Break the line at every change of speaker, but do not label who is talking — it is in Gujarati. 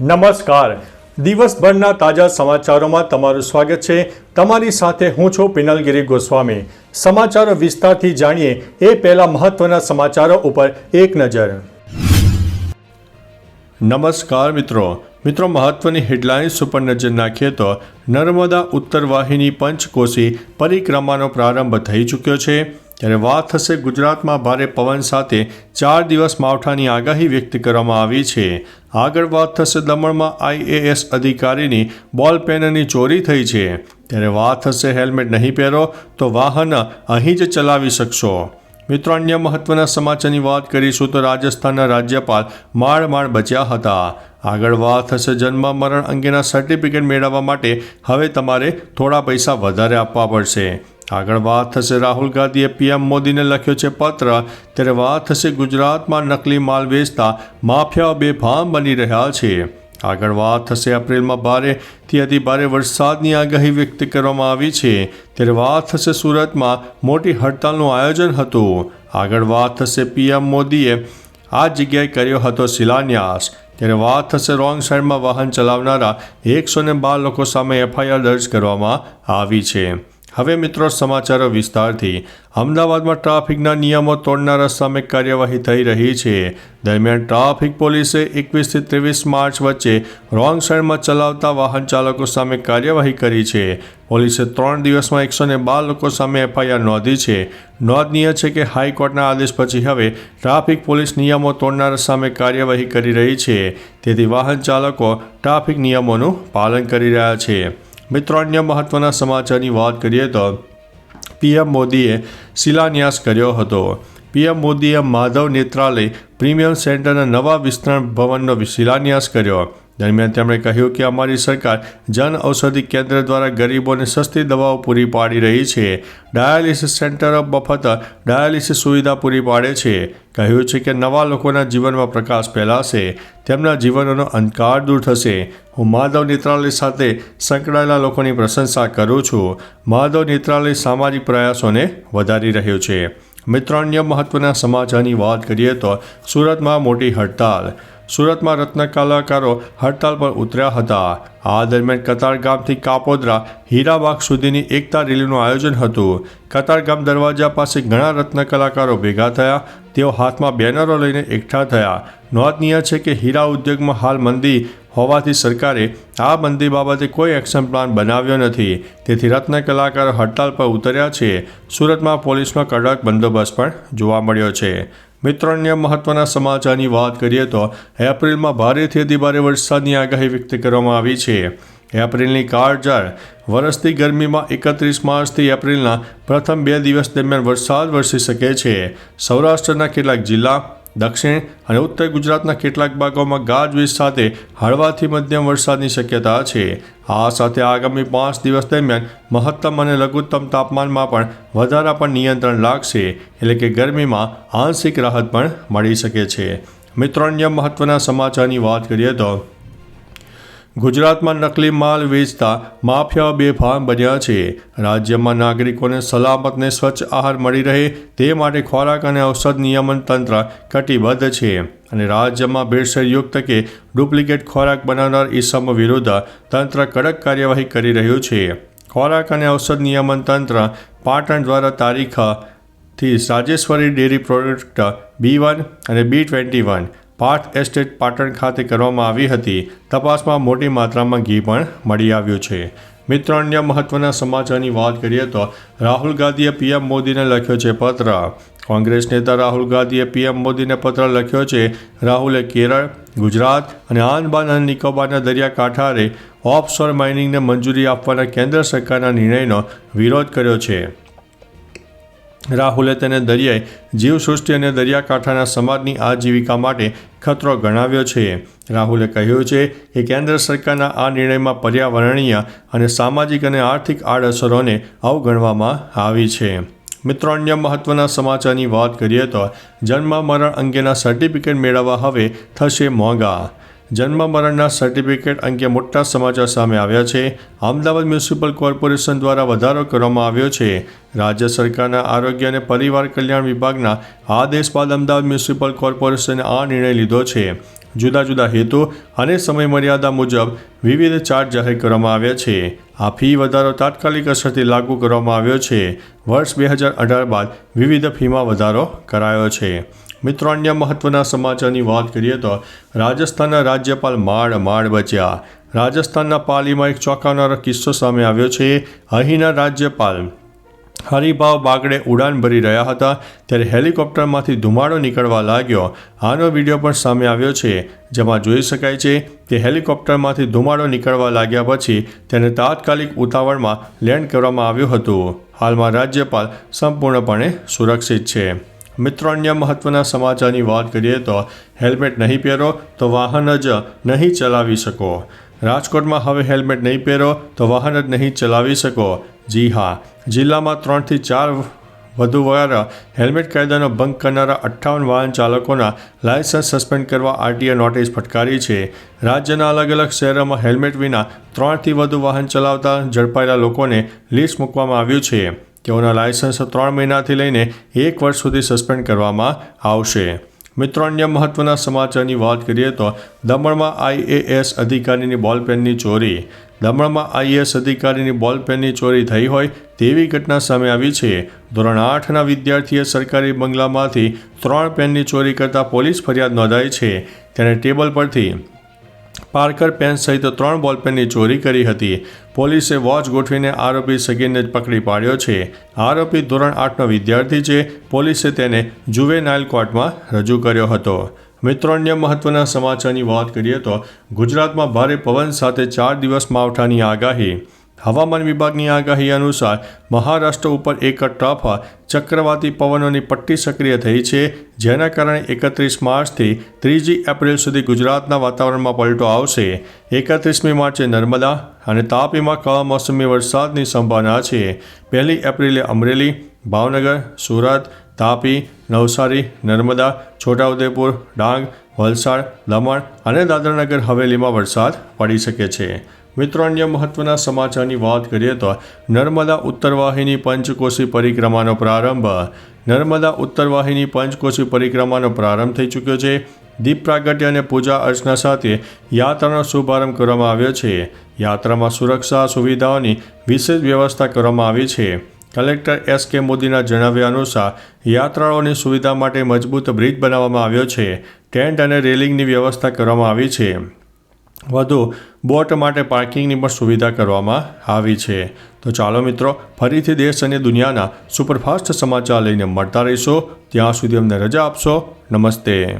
નમસ્કાર. દિવસભરના તાજા સમાચારોમાં તમારું સ્વાગત છે. તમારી સાથે હું છું પિનલગીરી ગોસ્વામી. સમાચારો વિસ્તારથી જાણીએ એ પહેલા મહત્વના સમાચારો ઉપર એક નજર. નમસ્કાર મિત્રો. મિત્રો, મહત્વની હેડલાઇન્સ ઉપર નજર નાખીએ તો નર્મદા ઉત્તર વાહિની પંચકોશી પરિક્રમાનો પ્રારંભ થઈ ચૂક્યો છે. ત્યારે વાત થશે ગુજરાતમાં ભારે પવન સાથે ચાર દિવસ માવઠાની આગાહી વ્યક્ત કરવામાં આવી છે. આગળ વાત થશે દમણમાં આઈએએસ અધિકારીની બોલ પેનની ચોરી થઈ છે. ત્યારે વાત થશે હેલ્મેટ નહીં પહેરો તો વાહન અહીં જ ચલાવી શકશો. મિત્રો, અન્ય મહત્વના સમાચારની વાત કરીશું તો રાજસ્થાનના રાજ્યપાલ માળ માળ બચ્યા હતા. આગળ વાત થશે જન્મ મરણ અંગેના સર્ટિફિકેટ મેળવવા માટે. હવે તમારે થોડા પૈસા વધારે આપવા પડશે. આગળ વાત થશે રાહુલ ગાંધીએ પીએમ મોદીને લખ્યો છે પત્ર. ત્યારે વાત થશે ગુજરાતમાં નકલી માલ વેચતા માફિયાઓ બેફામ બની રહ્યા છે. આગળ વાત થશે એપ્રિલમાં ભારેથી અતિ ભારે વરસાદની આગાહી વ્યક્ત કરવામાં આવી છે. ત્યારે વાત થશે સુરતમાં મોટી હડતાલનું આયોજન હતું. આગળ વાત થશે પીએમ મોદીએ આ જગ્યાએ કર્યો હતો શિલાન્યાસ. ત્યારે વાત થશે રોંગ સાઈડમાં વાહન ચલાવનારા એકસો ને બાર લોકો સામે એફઆઈઆર દર્જ કરવામાં આવી છે. હવે મિત્રો સમાચારો વિસ્તારથી. અમદાવાદમાં ટ્રાફિકના નિયમો તોડનારા સામે કાર્યવાહી થઈ રહી છે. દરમિયાન ટ્રાફિક પોલીસે એકવીસથી ત્રેવીસ માર્ચ વચ્ચે રોંગ સાઈડમાં ચલાવતા વાહન ચાલકો સામે કાર્યવાહી કરી છે. પોલીસે ત્રણ દિવસમાં એકસો ને બાર લોકો સામે એફઆઈઆર નોંધી છે. નોંધનીય છે કે હાઈકોર્ટના આદેશ પછી હવે ટ્રાફિક પોલીસ નિયમો તોડનારા સામે કાર્યવાહી કરી રહી છે. તેથી વાહન ચાલકો ટ્રાફિક નિયમોનું પાલન કરી રહ્યા છે. મિત્રો, અન્ય મહત્વના સમાચારની વાત કરીએ તો પીએમ મોદીએ શિલાન્યાસ કર્યો હતો. પીએમ મોદીએ માધવ નેત્રાલય પ્રીમિયમ સેન્ટરના નવા વિસ્તરણ ભવનનો શિલાન્યાસ કર્યો. દરમિયાન તેમણે કહ્યું કે અમારી સરકાર જન ઔષધિ કેન્દ્ર દ્વારા ગરીબોને સસ્તી દવાઓ પૂરી પાડી રહી છે. ડાયાલિસિસ સેન્ટરો મફત ડાયાલિસિસ સુવિધા પૂરી પાડે છે. કહ્યું છે કે નવા લોકોના જીવનમાં પ્રકાશ ફેલાશે. તેમના જીવનનો અંધકાર દૂર થશે. હું માધવ નેત્રાલય સાથે સંકળાયેલા લોકોની પ્રશંસા કરું છું. માધવ નેત્રાલય સામાજિક પ્રયાસોને વધારી રહ્યો છે. મિત્રો, અન્ય મહત્વના સમાચારની વાત કરીએ તો સુરતમાં મોટી હડતાલ. સુરતમાં રત્ન કલાકારો હડતાલ પર ઉતર્યા હતા. આ દરમિયાન કતારગામથી કાપોદરા, હીરાબાગ સુધીની એકતા રેલીનું આયોજન હતું. કતારગામ દરવાજા પાસે ઘણા રત્ન કલાકારો ભેગા થયા. તેઓ હાથમાં બેનરો લઈને એકઠા થયા. નોંધનીય છે કે હીરા ઉદ્યોગમાં હાલ મંદી હોવાથી સરકારે આ મંદી બાબતે કોઈ એક્શન પ્લાન બનાવ્યો નથી. તેથી રત્ન કલાકારો હડતાલ પર ઉતર્યા છે. સુરતમાં પોલીસનો કડક બંદોબસ્ત પણ જોવા મળ્યો છે. મિત્રો અન્ય મહત્વના સમાચારની વાત કરીએ તો એપ્રિલમાં ભારેથી અતિભારે વરસાદની આગાહી વ્યક્ત કરવામાં આવી છે. એપ્રિલની કાળઝાળ વરસતી ગરમીમાં એકત્રીસ માર્ચથી એપ્રિલના પ્રથમ બે દિવસ દરમિયાન વરસાદ વરસી શકે છે. સૌરાષ્ટ્રના કેટલાક જિલ્લા દક્ષિણ અને ઉત્તર ગુજરાતના કેટલાક ભાગોમાં ગાજવીજ સાથે હળવાથી મધ્યમ વરસાદની શક્યતા છે. આ સાથે આગામી પાંચ દિવસ દરમિયાન મહત્તમ અને લઘુત્તમ તાપમાનમાં પણ વધારા પર નિયંત્રણ લાગશે, એટલે કે ગરમીમાં આંશિક રાહત પણ મળી શકે છે. મિત્રો, અન્ય મહત્વના સમાચારની વાત કરીએ તો ગુજરાતમાં નકલી માલ વેચતા માફિયાઓ બેફામ બન્યા છે. રાજ્યમાં નાગરિકોને સલામત ને સ્વચ્છ આહાર મળી રહે તે માટે ખોરાક અને ઔષધ નિયમન તંત્ર કટિબદ્ધ છે. અને રાજ્યમાં ભેળસેળયુક્ત કે ડુપ્લિકેટ ખોરાક બનાવનાર ઈસમો વિરુદ્ધ તંત્ર કડક કાર્યવાહી કરી રહ્યું છે. ખોરાક અને ઔષધ નિયમન તંત્ર પાટણ દ્વારા તારીખથી Rajeshwari dairy product B one અને B twenty one Parth estate Patan ખાતે કરવામાં આવી હતી. તપાસમાં મોટી માત્રામાં ઘી પણ મળી આવ્યું છે. મિત્રો, અન્ય મહત્વના સમાચારની વાત કરીએ તો રાહુલ ગાંધીએ પીએમ મોદીને લખ્યો છે પત્ર. કોંગ્રેસ નેતા રાહુલ ગાંધીએ પીએમ મોદીને પત્ર લખ્યો છે, રાહુલે કેરળ, ગુજરાત અને આંદમાન અને નિકોબારના દરિયાકાંઠારે ઓફશોર માઇનિંગને મંજૂરી આપવાના કેન્દ્ર સરકારના નિર્ણયનો વિરોધ કર્યો છે. રાહુલે તેને દરિયાઈ જીવસૃષ્ટિ અને દરિયાકાંઠાના સમાજની આજીવિકા માટે ખતરો ગણાવ્યો છે. રાહુલે કહ્યું છે કે કેન્દ્ર સરકારના આ નિર્ણયમાં પર્યાવરણીય અને સામાજિક અને આર્થિક આડઅસરોને અવગણવામાં આવી છે. મિત્રો, અન્ય મહત્વના સમાચારની વાત કરીએ તો જન્મ, મરણ અંગેના સર્ટિફિકેટ મેળવવા હવે થશે મોંઘા. જન્મ મરણના સર્ટિફિકેટ અંગે મોટા સમાચાર સામે આવ્યા છે. અમદાવાદ મ્યુનિસિપલ કોર્પોરેશન દ્વારા વધારો કરવામાં આવ્યો છે. રાજ્ય સરકારના આરોગ્ય અને પરિવાર કલ્યાણ વિભાગના આદેશ બાદ અમદાવાદ મ્યુનિસિપલ કોર્પોરેશને આ નિર્ણય લીધો છે. જુદા જુદા હેતુ અને સમયમર્યાદા મુજબ વિવિધ ચાર્જ જાહેર કરવામાં આવ્યા છે. આ ફી વધારો તાત્કાલિક અસરથી લાગુ કરવામાં આવ્યો છે. વર્ષ બે હજાર અઢાર બાદ વિવિધ ફીમાં વધારો કરાયો છે. મિત્રો, અન્ય મહત્વના સમાચારની વાત કરીએ તો રાજસ્થાનના રાજ્યપાલ માળ માળ બચ્યા. રાજસ્થાનના પાલીમાં એક ચોંકાવનારો કિસ્સો સામે આવ્યો છે. અહીંના રાજ્યપાલ હરિભાવ બાગડે ઉડાન ભરી રહ્યા હતા. ત્યારે હેલિકોપ્ટરમાંથી ધુમાડો નીકળવા લાગ્યો. આનો વીડિયો પણ સામે આવ્યો છે. જેમાં જોઈ શકાય છે કે હેલિકોપ્ટરમાંથી ધુમાડો નીકળવા લાગ્યા પછી તેને તાત્કાલિક ઉતાવળમાં લેન્ડ કરવામાં આવ્યું હતું. હાલમાં રાજ્યપાલ સંપૂર્ણપણે સુરક્ષિત છે. મિત્રો અન્ય મહત્વના સમાચારની વાત કરીએ તો હેલ્મેટ નહીં પહેરો તો વાહન જ નહીં ચલાવી શકો. રાજકોટમાં હવે હેલ્મેટ નહીં પહેરો તો વાહન જ નહીં ચલાવી શકો. જી હા, જિલ્લામાં ત્રણથી ચાર વધુ વાર હેલ્મેટ કાયદાનો ભંગ કરનારા અઠ્ઠાવન વાહન ચાલકોના લાયસન્સ સસ્પેન્ડ કરવા આરટીએ નોટિસ ફટકારી છે. રાજ્યના અલગ અલગ શહેરોમાં હેલ્મેટ વિના ત્રણથી વધુ વાહન ચલાવતા ઝડપાયેલા લોકોને લિસ્ટ મૂકવામાં આવ્યું છે. તેઓના લાયસન્સ ત્રણ મહિનાથી લઈને એક વર્ષ સુધી સસ્પેન્ડ કરવામાં આવશે. મિત્રો, અન્ય મહત્વના સમાચારની વાત કરીએ તો દમણમાં આઈએએસ અધિકારીની બોલપેનની ચોરી. દમણમાં આઈએએસ અધિકારીની બોલપેનની ચોરી થઈ હોય તેવી ઘટના સામે આવી છે. ધોરણ આઠના વિદ્યાર્થીએ સરકારી બંગલામાંથી ત્રણ પેનની ચોરી કરતા પોલીસ ફરિયાદ નોંધાઈ છે. તેણે ટેબલ પરથી પાર્કર પેન સહિત ત્રણ બોલપેનની ચોરી કરી હતી. પોલીસે વોચ ગોઠવીને આરોપી સગીરને પકડી પાડ્યો છે. આરોપી ધોરણ આઠનો વિદ્યાર્થી છે. પોલીસે તેને જુવેનાઇલ કોર્ટમાં રજૂ કર્યો હતો. મિત્રો, અન્ય મહત્વના સમાચારની વાત કરીએ તો ગુજરાતમાં ભારે પવન સાથે ચાર દિવસ માવઠાની આગાહી. હવામાન વિભાગની આગાહી અનુસાર મહારાષ્ટ્ર ઉપર એક ટ્રફ ચક્રવાતી પવનોની પટ્ટી સક્રિય થઈ છે, જેના કારણે એકત્રીસ માર્ચથી ત્રીજી એપ્રિલ સુધી ગુજરાતના વાતાવરણમાં પલટો આવશે. એકત્રીસમી માર્ચે નર્મદા અને તાપીમાં કમોસમી વરસાદની સંભાવના છે. પહેલી એપ્રિલે અમરેલી, ભાવનગર, સુરત, તાપી, નવસારી, નર્મદા, છોટાઉદેપુર, ડાંગ, વલસાડ, દમણ અને દાદરાનગર હવેલીમાં વરસાદ પડી શકે છે. મિત્રો, અન્ય મહત્વના સમાચારની વાત કરીએ તો નર્મદા ઉત્તરવાહિની પંચકોશી પરિક્રમાનો પ્રારંભ. નર્મદા ઉત્તરવાહિની પંચકોશી પરિક્રમાનો પ્રારંભ થઈ ચૂક્યો છે. દીપ પ્રાગટ્ય અને પૂજા અર્ચના સાથે યાત્રાનો શુભારંભ કરવામાં આવ્યો છે. યાત્રામાં સુરક્ષા સુવિધાઓની વિશેષ વ્યવસ્થા કરવામાં આવી છે. કલેક્ટર એસ કે મોદીના જણાવ્યા અનુસાર, યાત્રાળુઓની સુવિધા માટે મજબૂત બ્રિજ બનાવવામાં આવ્યો છે. ટેન્ટ અને રેલિંગની વ્યવસ્થા કરવામાં આવી છે. વધુ બોટ માટે પાર્કિંગની પણ સુવિધા કરવામાં આવી છે. તો ચાલો મિત્રો, ફરીથી દેશ અને દુનિયાના સુપરફાસ્ટ સમાચાર લઈને મળતા રહીશો. ત્યાં સુધી અમને રજા આપશો. નમસ્તે.